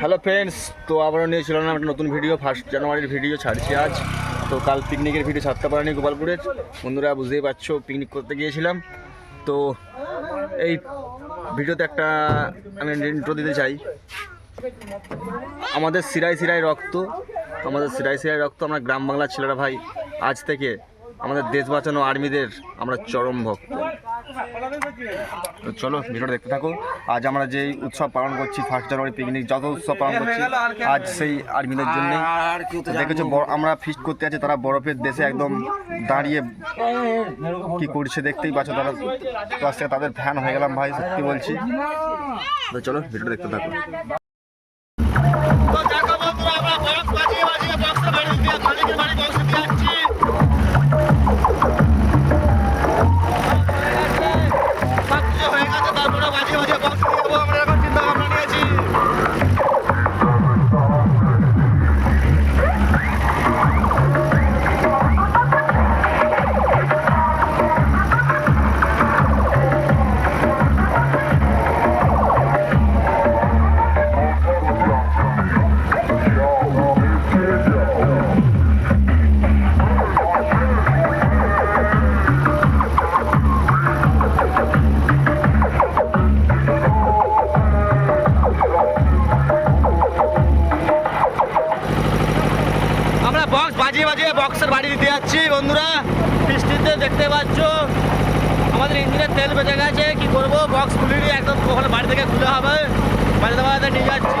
Hello friends তো আবারও নিয়ে চললাম একটা নতুন ভিডিও ফার্স্ট জানুয়ারির ভিডিও ছাড়ছি আজ। তো কাল পিকনিকের ভিডিও ছাড়তে পারিনি গোপালপুরের। বন্ধুরা বুঝতেই পারছ পিকনিক করতে গিয়েছিলাম। তো এই ভিডিওতে একটা আমি ইন্ট্রো দিতে চাই। আমাদের সিরাই সিরাই রক্ত, আমাদের সিরাই সিরাই রক্ত, আমরা গ্রাম বাংলার ছেলেরা ভাই, আজ থেকে আমাদের দেশ বাঁচানো আর্মিদের আমরা চরম ভক্ত। তো চলো ভিডিওটা দেখতে থাকো। আজ আমরা যেই উৎসব পালন করছি ফার্স্ট জানুয়ারি পিকনিক যত উৎসব পালন করছি, আজ সেই আর্মিদের জন্যই। দেখেছ আমরা ফিস্ট করতে আছি, তারা বরফের দেশে একদম দাঁড়িয়ে কি করছে দেখতেই পাচ্ছ তারা। তো আজকে তাদের ফ্যান হয়ে গেলাম ভাই, সত্যি বলছি। তো চলো ভিডিও দেখতে থাকো। আমরা Adieu, adieu, adieu. বক্স বাজিয়ে বাজিয়ে বক্সের বাড়ি দিতে যাচ্ছি বন্ধুরা। বৃষ্টিতে দেখতে পাচ্ছ, আমাদের ইঞ্জিনের তেল বেঁচে গেছে, কি করব? বক্স খুলিনি, একদম বাড়ি থেকে খুলে হবে। বাড়িতে বাড়িতে নিয়ে যাচ্ছি।